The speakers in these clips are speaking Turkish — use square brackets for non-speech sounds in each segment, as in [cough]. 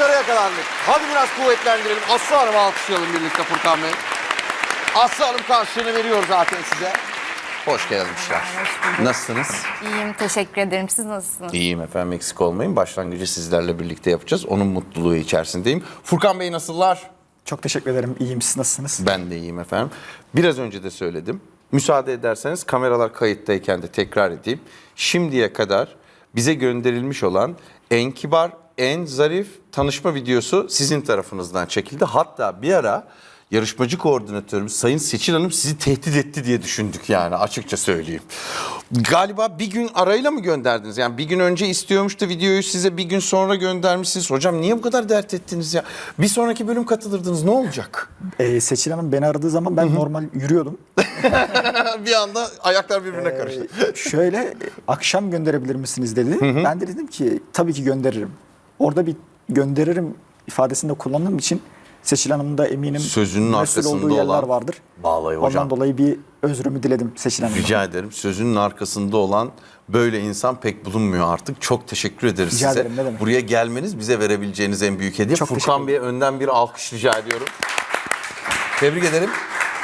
Kuşlara yakalandık. Hadi biraz kuvvetlendirelim. Aslı Hanım'ı alkışlayalım birlikte Furkan Bey. Aslı Hanım karşılığını veriyor zaten size. Hoş gelmişler. Nasılsınız? İyiyim, teşekkür ederim. Siz nasılsınız? İyiyim efendim eksik olmayın. Başlangıcı sizlerle birlikte yapacağız. Onun mutluluğu içerisindeyim. Furkan Bey nasıllar? Çok teşekkür ederim. İyiyim. Siz nasılsınız? Ben de iyiyim efendim. Biraz önce de söyledim. Müsaade ederseniz kameralar kayıttayken de tekrar edeyim. Şimdiye kadar bize gönderilmiş olan en kibar, en zarif tanışma videosu sizin tarafınızdan çekildi. Hatta bir ara yarışmacı koordinatörümüz Sayın Seçil Hanım sizi tehdit etti diye düşündük yani açıkça söyleyeyim. Galiba bir gün arayla mı gönderdiniz? Yani bir gün önce istiyormuş da videoyu size bir gün sonra göndermişsiniz. Hocam niye bu kadar dert ettiniz ya? Bir sonraki bölüm katılırdınız ne olacak? Ee, Seçil Hanım beni aradığı zaman ben normal yürüyordum. [laughs] bir anda ayaklar birbirine karıştı. Ee, şöyle e, akşam gönderebilir misiniz dedi. Ben de dedim ki tabii ki gönderirim. Orada bir gönderirim ifadesini de kullandığım için Seçil Hanım'ın da eminim Sözünün arkasında olan- vardır. Vallahi hocam. Ondan dolayı bir özrümü diledim Seçil Hanım'a. Rica ederim. Sözünün arkasında olan böyle insan pek bulunmuyor artık. Çok teşekkür ederiz Rica size. ederim, ne demek. Buraya gelmeniz bize verebileceğiniz en büyük hediye. Çok Furkan. Bey'e önden bir alkış rica ediyorum. Tebrik ederim.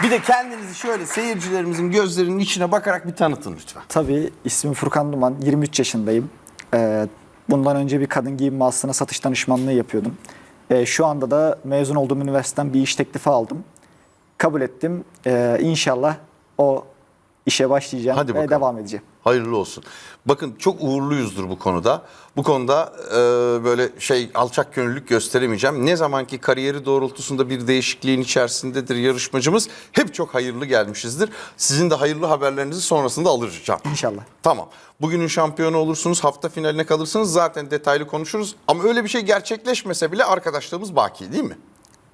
Bir de kendinizi şöyle seyircilerimizin gözlerinin içine bakarak bir tanıtın lütfen. Tabii ismim Furkan Duman. 23 yaşındayım. Ee, bundan önce bir kadın giyim mağazasına satış danışmanlığı yapıyordum. Ee, şu anda da mezun olduğum üniversiteden bir iş teklifi aldım. Kabul ettim. Ee, inşallah o işe başlayacağım Hadi ve bakalım. devam edeceğim. Hayırlı olsun. Bakın çok uğurluyuzdur bu konuda. Bu konuda e, böyle şey alçak gönüllülük gösteremeyeceğim. Ne zamanki kariyeri doğrultusunda bir değişikliğin içerisindedir yarışmacımız. Hep çok hayırlı gelmişizdir. Sizin de hayırlı haberlerinizi sonrasında alacağım. İnşallah. Tamam. Bugünün şampiyonu olursunuz, hafta finaline kalırsınız. Zaten detaylı konuşuruz. Ama öyle bir şey gerçekleşmese bile arkadaşlığımız baki değil mi?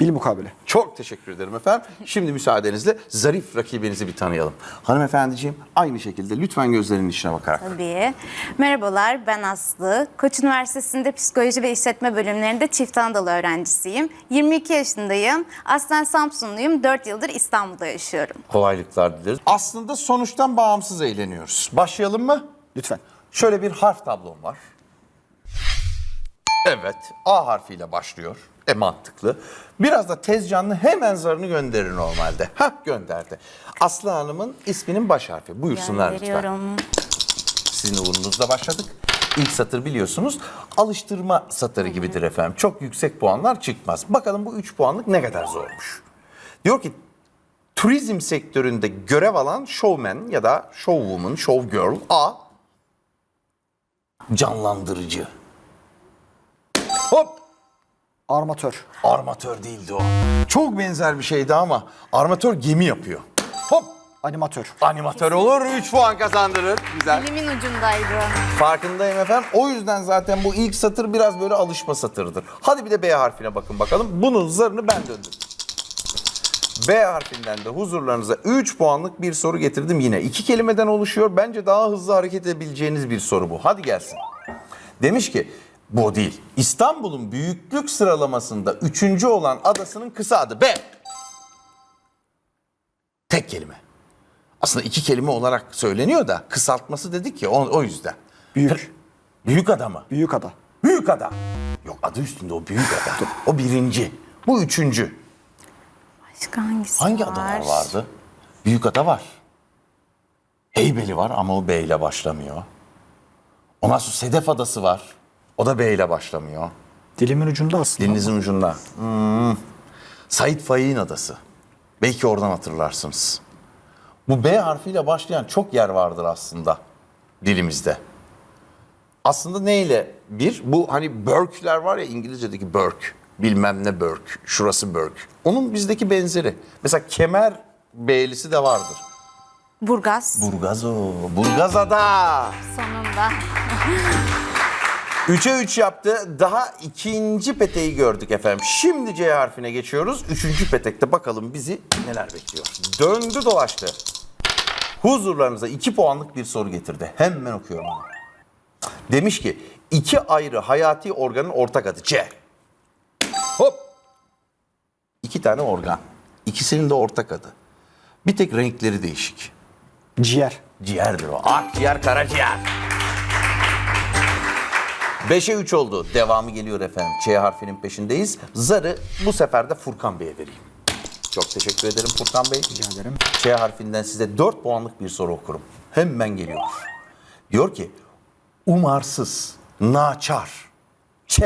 Bilmukabele. Çok teşekkür ederim efendim. Şimdi müsaadenizle zarif rakibinizi bir tanıyalım. Hanımefendiciğim aynı şekilde lütfen gözlerinin içine bakarak. Tabii. Merhabalar, ben Aslı. Koç Üniversitesi'nde Psikoloji ve İşletme bölümlerinde çift Anadolu öğrencisiyim. 22 yaşındayım. Aslen Samsunluyum. 4 yıldır İstanbul'da yaşıyorum. Kolaylıklar dileriz. Aslında sonuçtan bağımsız eğleniyoruz. Başlayalım mı? Lütfen. Şöyle bir harf tablom var. Evet, A harfiyle başlıyor. E mantıklı. Biraz da tez canlı hemen zarını gönderir normalde. Hah gönderdi. Aslı Hanım'ın isminin baş harfi. Buyursunlar lütfen. Gönderiyorum. Sizin uğrunuzla başladık. İlk satır biliyorsunuz alıştırma satırı gibidir efendim. Çok yüksek puanlar çıkmaz. Bakalım bu 3 puanlık ne kadar zormuş. Diyor ki turizm sektöründe görev alan showman ya da showwoman, showgirl A canlandırıcı. Hop Armatör. armatör değildi o. Çok benzer bir şeydi ama armatör gemi yapıyor. Hop Animatör. animatör olur 3 puan kazandırır. Güzel. Dilimin ucundaydı. Farkındayım efendim. O yüzden zaten bu ilk satır biraz böyle alışma satırıdır. Hadi bir de B harfine bakın bakalım. Bunun zarını ben döndüm. B harfinden de huzurlarınıza 3 puanlık bir soru getirdim yine. İki kelimeden oluşuyor. Bence daha hızlı hareket edebileceğiniz bir soru bu. Hadi gelsin. Demiş ki bu o değil. İstanbul'un büyüklük sıralamasında üçüncü olan adasının kısa adı B. Tek kelime. Aslında iki kelime olarak söyleniyor da kısaltması dedik ya o, o yüzden. Büyük. Büyük ada mı? Büyük ada. Büyük ada. Yok adı üstünde o büyük ada. O birinci. Bu üçüncü. Başka hangisi Hangi var? adalar vardı? Büyük ada var. Heybeli var ama o B ile başlamıyor. Ondan sonra Sedef Adası var. O da B ile başlamıyor. Dilimin ucunda aslında. Dilinizin ucunda. Hmm. Said Faik'in adası. Belki oradan hatırlarsınız. Bu B harfiyle başlayan çok yer vardır aslında dilimizde. Aslında neyle bir? Bu hani Burke'ler var ya İngilizce'deki Burke. Bilmem ne Burke. Şurası Burke. Onun bizdeki benzeri. Mesela kemer B'lisi de vardır. Burgaz. Burgaz o. Burgazada. Sonunda. [laughs] 3'e 3 yaptı. Daha ikinci peteği gördük efendim. Şimdi C harfine geçiyoruz. Üçüncü petekte bakalım bizi neler bekliyor. Döndü dolaştı. Huzurlarınıza 2 puanlık bir soru getirdi. Hemen okuyorum onu. Demiş ki iki ayrı hayati organın ortak adı C. Hop. İki tane organ. İkisinin de ortak adı. Bir tek renkleri değişik. Ciğer. Ciğerdir o. Akciğer, karaciğer. 5'e 3 oldu. Devamı geliyor efendim. Ç harfinin peşindeyiz. Zarı bu sefer de Furkan Bey'e vereyim. Çok teşekkür ederim Furkan Bey. Rica ederim. Ç harfinden size 4 puanlık bir soru okurum. Hemen geliyor. Diyor ki umarsız, naçar, Ç.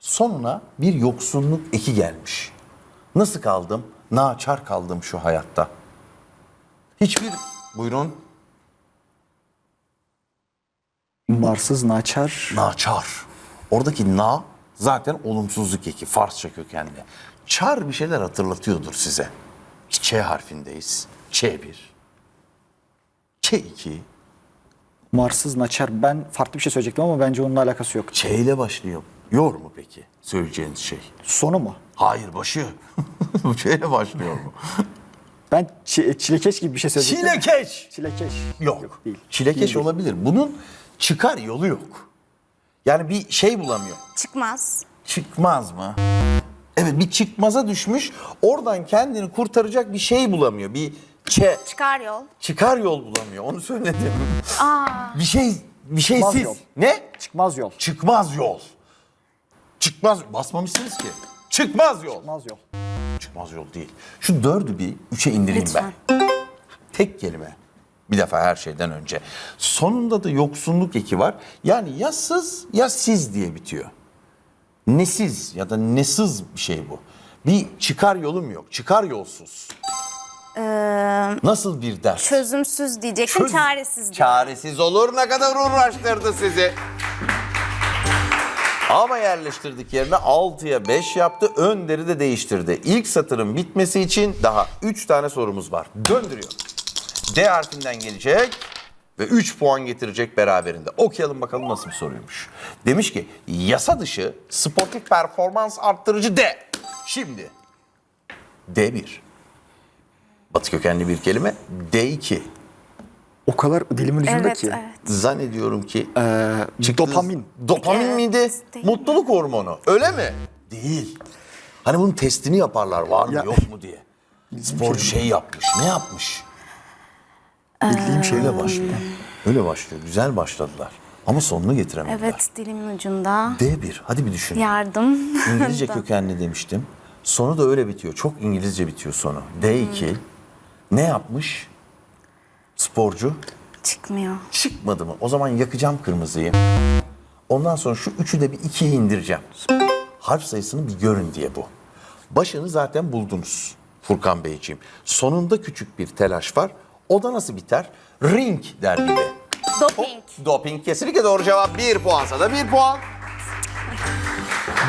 Sonuna bir yoksunluk eki gelmiş. Nasıl kaldım? Naçar kaldım şu hayatta. Hiçbir... Buyurun. Umarsız, naçar. Naçar. Oradaki na zaten olumsuzluk eki. Farsça kökenli. Çar bir şeyler hatırlatıyordur size. Ç harfindeyiz. Ç1. Ç2. Umarsız, naçar. Ben farklı bir şey söyleyecektim ama bence onunla alakası yok. Ç ile başlıyor. Yor mu peki söyleyeceğiniz şey? Sonu mu? Hayır başı. [laughs] Ç ile başlıyor mu? Ben çi- çilekeş gibi bir şey söyleyecektim. Çilekeş. Çilekeş. Yok. değil. Çilekeş değil. olabilir. Bunun çıkar yolu yok. Yani bir şey bulamıyor. Çıkmaz. Çıkmaz mı? Evet bir çıkmaza düşmüş. Oradan kendini kurtaracak bir şey bulamıyor. Bir çe, Çıkar yol. çıkar yol bulamıyor. Onu söyledim. Aa, Bir şey bir şey Çıkmaz siz. yol. Ne? Çıkmaz yol. Çıkmaz yol. Çıkmaz basmamışsınız ki. Çıkmaz yol. Çıkmaz yol. Çıkmaz yol değil. Şu dördü bir üçe indireyim Lütfen. ben. Tek kelime. Bir defa her şeyden önce. Sonunda da yoksunluk eki var. Yani ya sız ya siz diye bitiyor. Nesiz ya da nesiz bir şey bu. Bir çıkar yolum yok. Çıkar yolsuz. Nasıl bir ders? çözümsüz diyecektim. Çöz- Çaresiz diye. Çaresiz olur ne kadar uğraştırdı sizi. Ama yerleştirdik yerine 6'ya 5 yaptı. Önder'i de değiştirdi. İlk satırın bitmesi için daha 3 tane sorumuz var. Döndürüyor. D harfinden gelecek ve 3 puan getirecek beraberinde. Okuyalım bakalım nasıl bir soruymuş. Demiş ki yasa dışı sportif performans arttırıcı D. Şimdi D1. Batı kökenli bir kelime. D2. O kadar dilimin ucunda Evet, ki. evet. Zannediyorum ki Ee, dopamin. Dopamin Evet, miydi? değil. Mutluluk hormonu. Öyle mi? Değil. Hani bunun testini yaparlar var mı Ya- yok mu diye. [laughs] Sporcu şey yapmış. Ne yapmış? Bildiğim şey. Öyle başlıyor. Öyle başlıyor. Güzel başladılar. Ama sonunu getiremediler. Evet dilimin ucunda. D1. Hadi bir düşün. Yardım. İngilizce [laughs] kökenli demiştim. Sonu da öyle bitiyor. Çok İngilizce bitiyor sonu. D2. Ne yapmış? Sporcu. Çıkmıyor. Çıkmadı mı? O zaman yakacağım kırmızıyı. Ondan sonra şu üçü de bir ikiye indireceğim. Harf sayısını bir görün diye bu. Başını zaten buldunuz Furkan Beyciğim. Sonunda küçük bir telaş var. O da nasıl biter? Ring der gibi. Doping. Doping kesinlikle doğru cevap. Bir puansa da bir puan.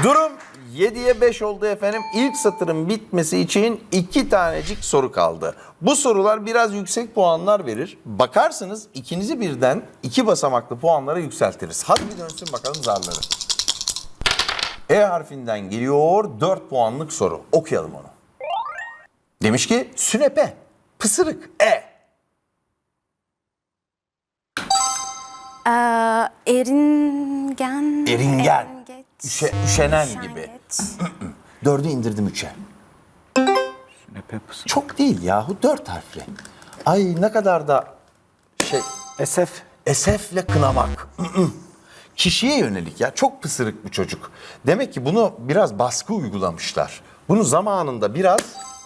Durum 7'ye 5 oldu efendim. İlk satırın bitmesi için iki tanecik soru kaldı. Bu sorular biraz yüksek puanlar verir. Bakarsınız ikinizi birden iki basamaklı puanlara yükseltiriz. Hadi bir dönsün bakalım zarları. E harfinden geliyor 4 puanlık soru. Okuyalım onu. Demiş ki sünepe, pısırık, e. Ee, eringen. Eringen. Üşe- üşenen gibi. [clears throat] Dördü indirdim üçe. Çok değil yahu dört harfli. Ay ne kadar da şey Esef. esefle kınamak. [clears throat] Kişiye yönelik ya çok pısırık bu çocuk. Demek ki bunu biraz baskı uygulamışlar. Bunu zamanında biraz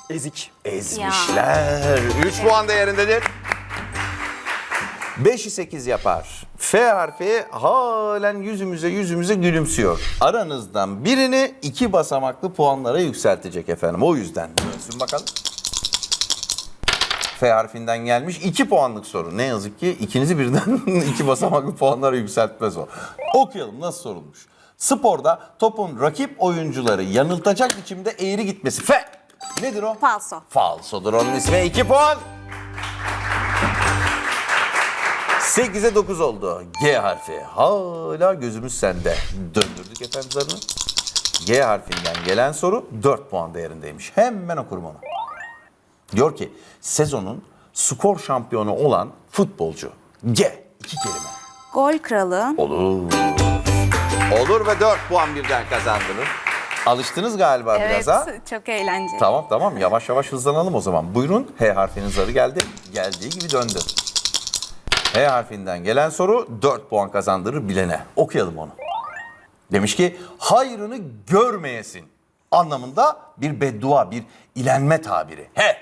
Ezik. ezmişler. 3 puan değerindedir. 5'i 8 yapar. F harfi halen yüzümüze yüzümüze gülümsüyor. Aranızdan birini iki basamaklı puanlara yükseltecek efendim. O yüzden dönsün bakalım. F harfinden gelmiş 2 puanlık soru. Ne yazık ki ikinizi birden [laughs] iki basamaklı puanlara yükseltmez o. Okuyalım nasıl sorulmuş. Sporda topun rakip oyuncuları yanıltacak biçimde eğri gitmesi. F. Nedir o? Falso. Falsodur onun ismi. 2 puan. 8'e 9 oldu. G harfi. Hala gözümüz sende. Döndürdük efendim zarını. G harfinden gelen soru 4 puan değerindeymiş. Hemen okurum onu. Diyor ki sezonun skor şampiyonu olan futbolcu. G. iki kelime. Gol kralı. Olur. Olur ve 4 puan birden kazandınız. Alıştınız galiba Evet, biraz ha? çok eğlenceli. Tamam tamam yavaş yavaş hızlanalım o zaman. Buyurun H harfinin zarı geldi. Geldiği gibi döndü. H harfinden gelen soru 4 puan kazandırır bilene. Okuyalım onu. Demiş ki hayrını görmeyesin anlamında bir beddua, bir ilenme tabiri. He!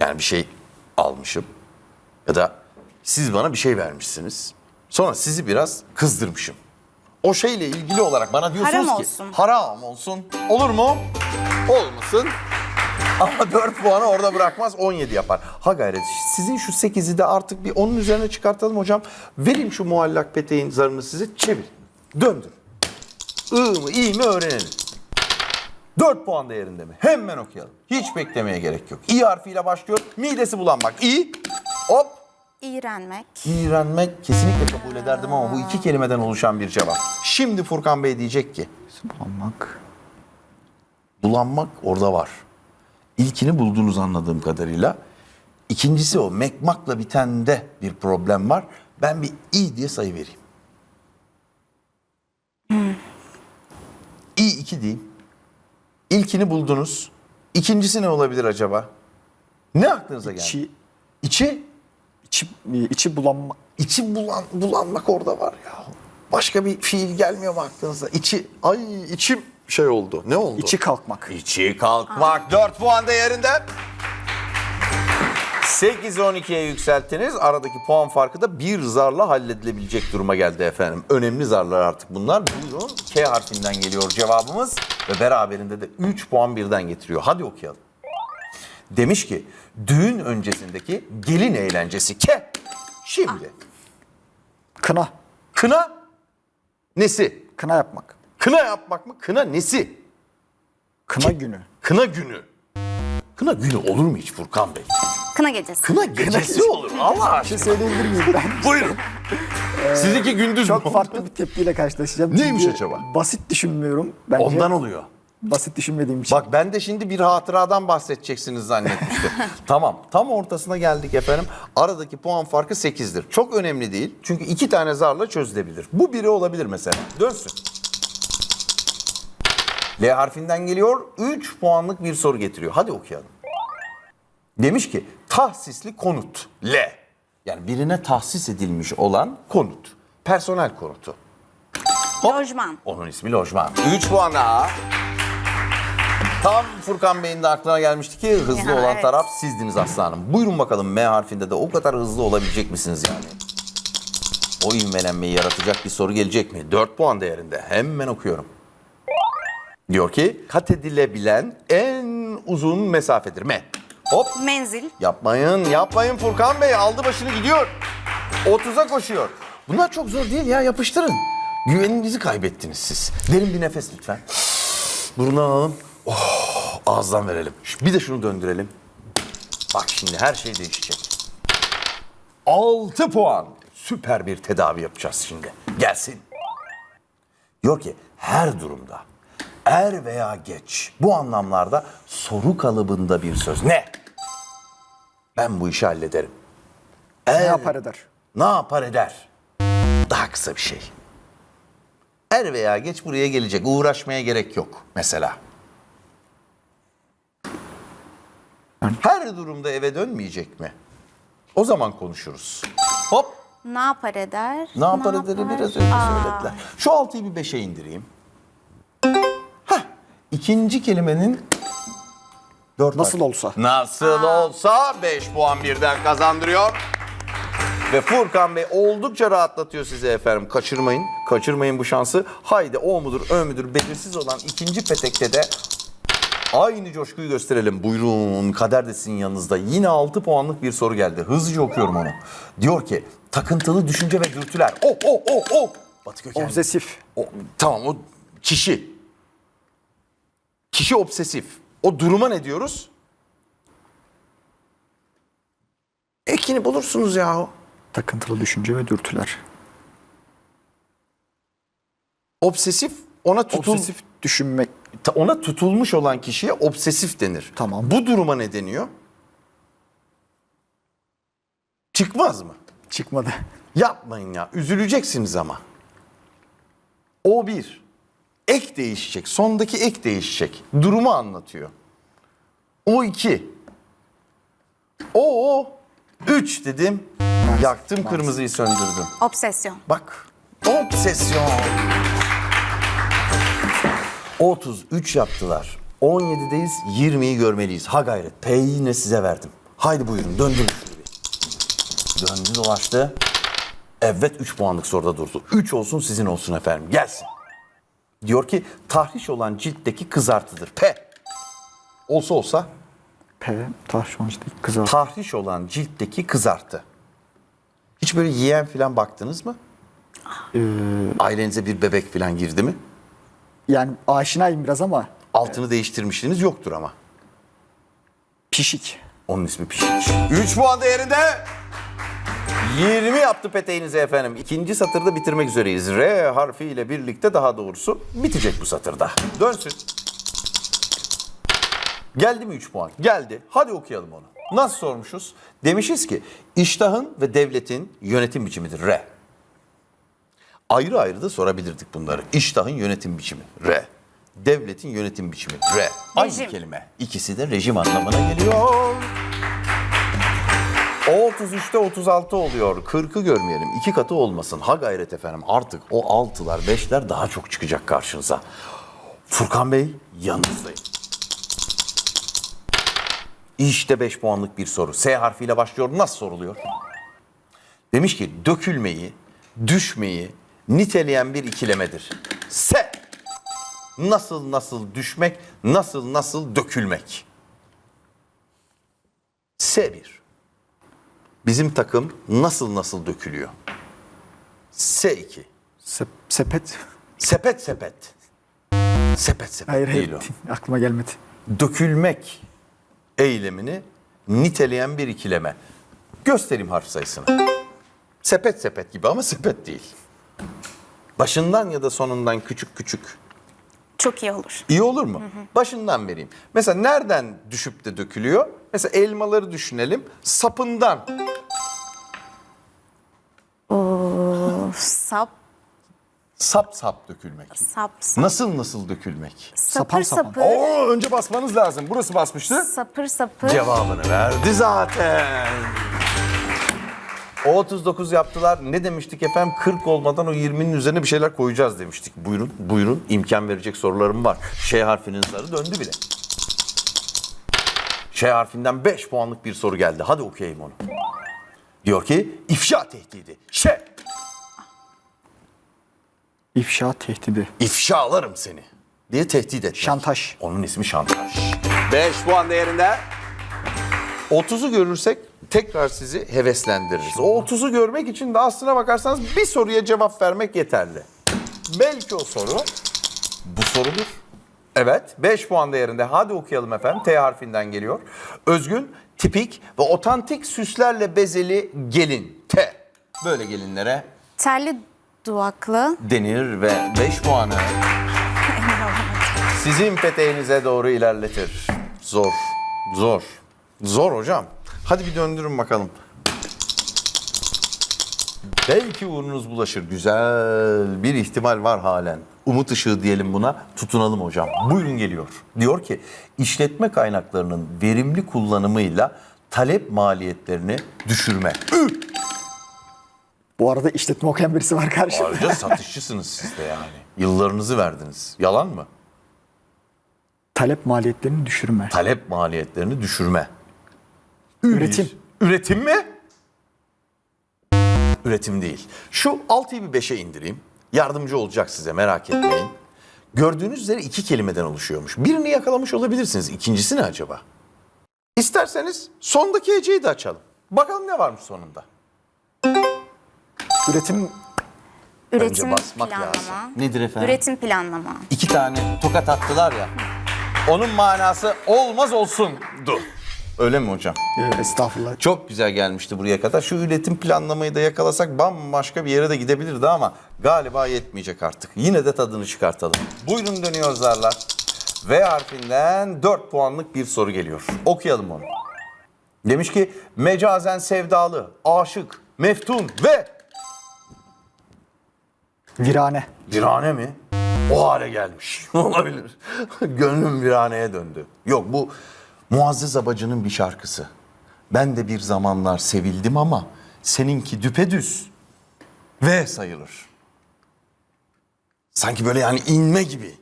Yani bir şey almışım ya da siz bana bir şey vermişsiniz. Sonra sizi biraz kızdırmışım. O şeyle ilgili olarak bana diyorsunuz Haram ki olsun. haram olsun. Olur mu? Olmasın. Ama 4 puanı orada bırakmaz 17 yapar. Ha gayret sizin şu 8'i de artık bir onun üzerine çıkartalım hocam. Vereyim şu muallak peteğin zarını size çevir. Döndür. I mı iyi mi öğrenelim. 4 puan değerinde mi? Hemen okuyalım. Hiç beklemeye gerek yok. İ harfiyle başlıyor. Midesi bulanmak. İ. Hop. İğrenmek. İğrenmek kesinlikle kabul ederdim ama bu iki kelimeden oluşan bir cevap. Şimdi Furkan Bey diyecek ki Bulanmak. bulanmak orada var. İlkini buldunuz anladığım kadarıyla. İkincisi o mekmakla bitende bir problem var. Ben bir i diye sayı vereyim. İ iki diyeyim. İlkini buldunuz. İkincisi ne olabilir acaba? Ne aklınıza geldi? İçi, İçi? içi, içi bulanma. İçi bulan, bulanmak orada var ya. Başka bir fiil gelmiyor mu aklınıza? İçi, ay içim şey oldu. Ne oldu? içi kalkmak. İçi kalkmak. 4 puan değerinde. 8-12'ye yükselttiniz. Aradaki puan farkı da bir zarla halledilebilecek duruma geldi efendim. Önemli zarlar artık bunlar. Buyurun K harfinden geliyor cevabımız. Ve beraberinde de 3 puan birden getiriyor. Hadi okuyalım. Demiş ki düğün öncesindeki gelin eğlencesi K. Şimdi Kına. kına nesi? Kına yapmak. Kına yapmak mı? Kına nesi? Kına günü. Kına günü. Kına günü olur mu hiç Furkan Bey? Kına gecesi. Kına gecesi olur Allah Bir şey aşkına. söyleyebilir miyim ben? [laughs] Buyurun. Sizinki gündüz mü? Çok farklı bir tepkiyle karşılaşacağım. Neymiş Çünkü acaba? Basit düşünmüyorum. Bence Ondan oluyor. basit düşünmediğim için. Bak ben de şimdi bir hatıradan bahsedeceksiniz zannetmiştim. [laughs] tamam tam ortasına geldik efendim. Aradaki puan farkı 8'dir. Çok önemli değil. Çünkü iki tane zarla çözülebilir. Bu biri olabilir mesela. Dönsün. L harfinden geliyor. 3 puanlık bir soru getiriyor. Hadi okuyalım. Demiş ki tahsisli konut. L. Yani birine tahsis edilmiş olan konut. Personel konutu. Lojman. Onun ismi lojman. 3 puan daha. Tam Furkan Bey'in de aklına gelmişti ki hızlı Ya, olan evet. taraf sizdiniz aslanım. Buyurun bakalım M harfinde de o kadar hızlı olabilecek misiniz yani? O ivmelenmeyi yaratacak bir soru gelecek mi? 4 puan değerinde. Hemen okuyorum. Diyor ki kat edilebilen en uzun mesafedir. M. Hop Menzil. Yapmayın, yapmayın Furkan Bey. Aldı başını gidiyor. 30'a koşuyor. Bunlar çok zor değil ya, yapıştırın. Güveninizi kaybettiniz siz. Derin bir nefes lütfen. Buruna alın. Oh, ağızdan verelim. Bir de şunu döndürelim. Bak şimdi her şey değişecek. 6 puan. Süper bir tedavi yapacağız şimdi. Gelsin. Diyor ki her durumda er veya geç bu anlamlarda soru kalıbında bir söz. Ne? Ben bu işi hallederim. ne Er, yapar eder? Ne yapar eder? Daha kısa bir şey. Er veya geç buraya gelecek. Uğraşmaya gerek yok mesela. Her durumda eve dönmeyecek mi? O zaman konuşuruz. Hop. Ne yapar eder? Ne yapar ederi biraz önce söylediler. Şu altıyı bir beşe indireyim. İkinci kelimenin dört Nasıl harfi. olsa. Nasıl olsa 5 puan birden kazandırıyor. Ve Furkan Bey oldukça rahatlatıyor sizi efendim. Kaçırmayın. Kaçırmayın bu şansı. Haydi o mudur ö müdür belirsiz olan ikinci petekte de aynı coşkuyu gösterelim. Buyurun kader de sizin yanınızda. Yine 6 puanlık bir soru geldi. Hızlıca okuyorum onu. Diyor ki takıntılı düşünce ve dürtüler. Oh oh oh oh. Batı kökenli. Obsesif. O, tamam o kişi. Kişi obsesif. O duruma ne diyoruz? Ekini bulursunuz yahu. Takıntılı düşünce ve dürtüler. Obsesif ona tutul Obsesif düşünmek. ta- ona tutulmuş olan kişiye obsesif denir. Tamam. Bu duruma ne deniyor? Çıkmaz mı? Çıkmadı. Yapmayın ya. Üzüleceksiniz ama. O bir. Ek değişecek. Sondaki ek değişecek. Durumu anlatıyor. O iki. O o. Üç dedim. Yaktım kırmızıyı söndürdüm. Obsesyon. Bak Obsesyon. 33 yaptılar. 17'deyiz. 20'yi görmeliyiz. Ha gayret. P'yi yine size verdim. Haydi buyurun döndürün. Döndü dolaştı. Evet 3 puanlık soruda durdu. 3 olsun sizin olsun efendim. Gelsin. Diyor ki tahriş olan ciltteki kızartıdır. P. Olsa olsa P. Taş işte kızar. tahriş olan ciltteki kızartı. Hiç böyle yiyen falan baktınız mı? Ee, Ailenize bir bebek falan girdi mi? yani aşinayım biraz ama Altını değiştirmişliğiniz yoktur ama. pişik. Onun ismi pişik. 3 puan değerinde. 20 yaptı peteğinize efendim. İkinci satırda bitirmek üzereyiz. R harfiyle birlikte daha doğrusu bitecek bu satırda. Dönsün. Geldi mi 3 puan? Geldi. Hadi okuyalım onu. Nasıl sormuşuz? Demişiz ki iştahın ve devletin yönetim biçimidir R. Ayrı ayrı da sorabilirdik bunları. İştahın yönetim biçimi R. Devletin yönetim biçimi R. Aynı Rejim. kelime. İkisi de rejim anlamına geliyor. O 33'te 36 oluyor. 40'ı görmeyelim. İki katı olmasın. Ha gayret efendim. Artık o 6'lar 5'ler daha çok çıkacak karşınıza. Furkan Bey yanınızdayım. İşte 5 puanlık bir soru. S harfiyle başlıyor. Nasıl soruluyor? Demiş ki dökülmeyi, düşmeyi niteleyen bir ikilemedir. S. Nasıl nasıl düşmek, nasıl nasıl dökülmek. S1. Bizim takım nasıl nasıl dökülüyor? S2. Sep- sepet. Sepet sepet. Sepet sepet Hayır değil hayır. o. Aklıma gelmedi. Dökülmek eylemini niteleyen bir ikileme. Göstereyim harf sayısını. Sepet sepet gibi ama sepet değil. Başından ya da sonundan küçük küçük. Çok iyi olur. İyi olur mu? Başından vereyim. Mesela nereden düşüp de dökülüyor? Mesela elmaları düşünelim. Sapından. Sap, Sap sap dökülmek. sap, sap. Nasıl nasıl dökülmek? Sapır Sapan sapan. sapır. Oo önce basmanız lazım. Burası basmıştı. Sapır sapır. Cevabını verdi zaten. O 39 yaptılar. Ne demiştik efendim? 40 olmadan o 20'nin üzerine bir şeyler koyacağız demiştik. Buyurun, buyurun. İmkan verecek sorularım var. Şey harfinin zarı döndü bile. Şey harfinden 5 puanlık bir soru geldi. Hadi okuyayım onu. Diyor ki ifşa tehdidi. Şey, İfşa tehdidi. ifşalarım seni diye tehdit etmek. Şantaj. Onun ismi şantaj. 5 puan değerinde. 30'u görürsek tekrar sizi heveslendiririz. O 30'u görmek için de aslına bakarsanız bir soruya cevap vermek yeterli. Belki o soru bu sorudur. Evet 5 puan değerinde. Hadi okuyalım efendim. T harfinden geliyor. Özgün, tipik ve otantik süslerle bezeli gelin. T. Böyle gelinlere Terli duvaklı. denir ve 5 puanı sizin peteğinize doğru ilerletir. Zor, zor, zor hocam. Hadi bir döndürün bakalım. Belki uğrunuz bulaşır. Güzel bir ihtimal var halen. Umut ışığı diyelim buna. Tutunalım hocam. Buyurun geliyor. Diyor ki işletme kaynaklarının verimli kullanımıyla talep maliyetlerini düşürme. Bu arada işletme okuyan birisi var karşımda. Ayrıca [laughs] satışçısınız siz de yani. Yıllarınızı verdiniz. Yalan mı? Talep maliyetlerini düşürme. Talep maliyetlerini düşürme. Üretim. Üretim mi? Üretim değil. Şu 6'yı bir 5'e indireyim. Yardımcı olacak size merak etmeyin. Gördüğünüz üzere iki kelimeden oluşuyormuş. Birini yakalamış olabilirsiniz. İkincisi ne acaba? İsterseniz sondaki heceyi de açalım. Bakalım ne varmış sonunda. Üretim Üretim basmak planlama. lazım. Nedir efendim? Üretim planlama. İki tane tokat attılar ya. Onun manası olmaz olsundu. Öyle mi hocam? estağfurullah. Çok güzel gelmişti buraya kadar. Şu üretim planlamayı da yakalasak bambaşka bir yere de gidebilirdi ama galiba yetmeyecek artık. Yine de tadını çıkartalım. Buyurun dönüyor zarlar. V harfinden 4 puanlık bir soru geliyor. Okuyalım onu. Demiş ki mecazen sevdalı, aşık, meftun ve Virane. virane mi? O hale gelmiş. [laughs] Olabilir. Gönlüm viraneye döndü. Yok bu Muazzez Abacı'nın bir şarkısı. Ben de bir zamanlar sevildim ama seninki düpedüz. V sayılır. Sanki böyle yani inme gibi.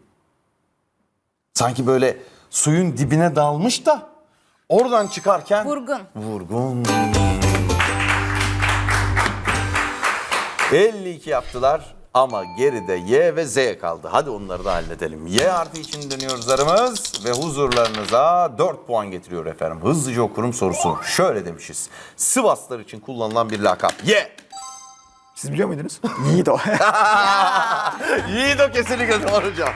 Sanki böyle suyun dibine dalmış da oradan çıkarken Vurgun. Vurgun. 52 yaptılar ama geride Y ve Z kaldı. Hadi onları da halledelim. Y artı için dönüyor zarımız ve huzurlarınıza 4 puan getiriyor efendim. Hızlıca okurum sorusunu. Şöyle demişiz. Sivaslar için kullanılan bir lakap. Y. Siz biliyor muydunuz? [laughs] Yiğido. [laughs] Yiğit o kesinlikle doğru cevap.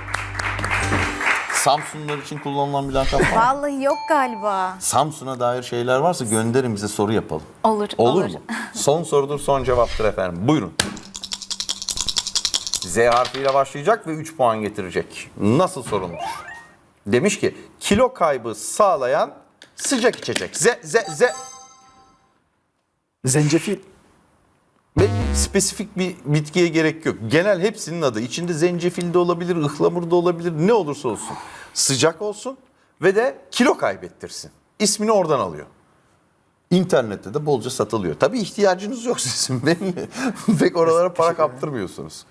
Samsunlar için kullanılan bir lakap var. Vallahi yok galiba. Samsun'a dair şeyler varsa gönderin bize soru yapalım. Olur, Olur, olur. mu? Son sorudur, son cevaptır efendim. Buyurun. Z harfiyle başlayacak ve 3 puan getirecek. Nasıl sorulmuş? Demiş ki kilo kaybı sağlayan sıcak içecek. Z, Z, Z. Zencefil. Ve spesifik bir bitkiye gerek yok. Genel hepsinin adı. İçinde zencefil de olabilir, ıhlamur da olabilir. Ne olursa olsun. Sıcak olsun ve de kilo kaybettirsin. İsmini oradan alıyor. İnternette de bolca satılıyor. Tabii ihtiyacınız yok sizin [laughs] belli. Pek oralara para kaptırmıyorsunuz.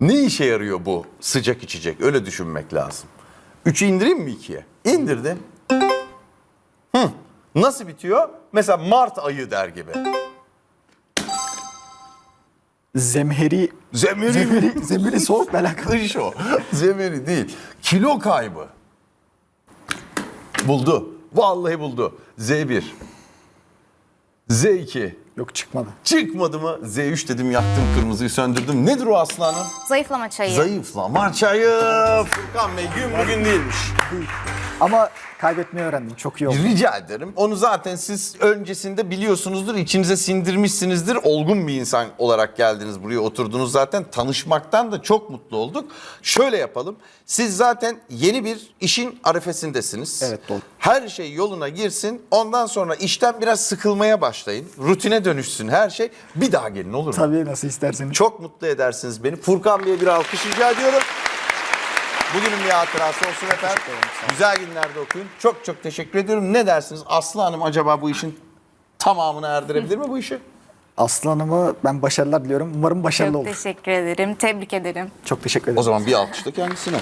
Ne işe yarıyor bu sıcak içecek? Öyle düşünmek lazım. Üçü indireyim mi ikiye? İndirdim. Hı. Nasıl bitiyor? Mesela Mart ayı der gibi. Zemheri. Zemeri mi? Zemheri, zemheri [laughs] soğukla alakalı. Kış o. Zemeri değil. Kilo kaybı. Buldu. Vallahi buldu. Z1. Z2. Yok çıkmadı. Çıkmadı mı? Z3 dedim yaktım kırmızıyı söndürdüm. Nedir o aslanım? Zayıflama çayı. Zayıflama çayı. Furkan Bey gün bugün değilmiş. Ama kaybetmeyi öğrendim. Çok iyi oldu. Rica ederim. Onu zaten siz öncesinde biliyorsunuzdur, içinize sindirmişsinizdir. Olgun bir insan olarak geldiniz buraya oturdunuz zaten. Tanışmaktan da çok mutlu olduk. Şöyle yapalım. Siz zaten yeni bir işin arifesindesiniz. Evet, doğru. Her şey yoluna girsin. Ondan sonra işten biraz sıkılmaya başlayın. Rutine dönüşsün her şey. Bir daha gelin olur mu? Tabii nasıl isterseniz. Çok mutlu edersiniz beni. Furkan Bey'e bir alkış rica ediyorum. Bugünün bir hatırası olsun efendim. Güzel günlerde okuyun. Çok çok teşekkür ediyorum. Ne dersiniz? Aslı Hanım acaba bu işin tamamını erdirebilir mi bu işi? Aslı Hanım'a ben başarılar diliyorum. Umarım başarılı Çok olur. teşekkür ederim. Tebrik ederim. Çok teşekkür ederim. O zaman bir alkış da kendisine.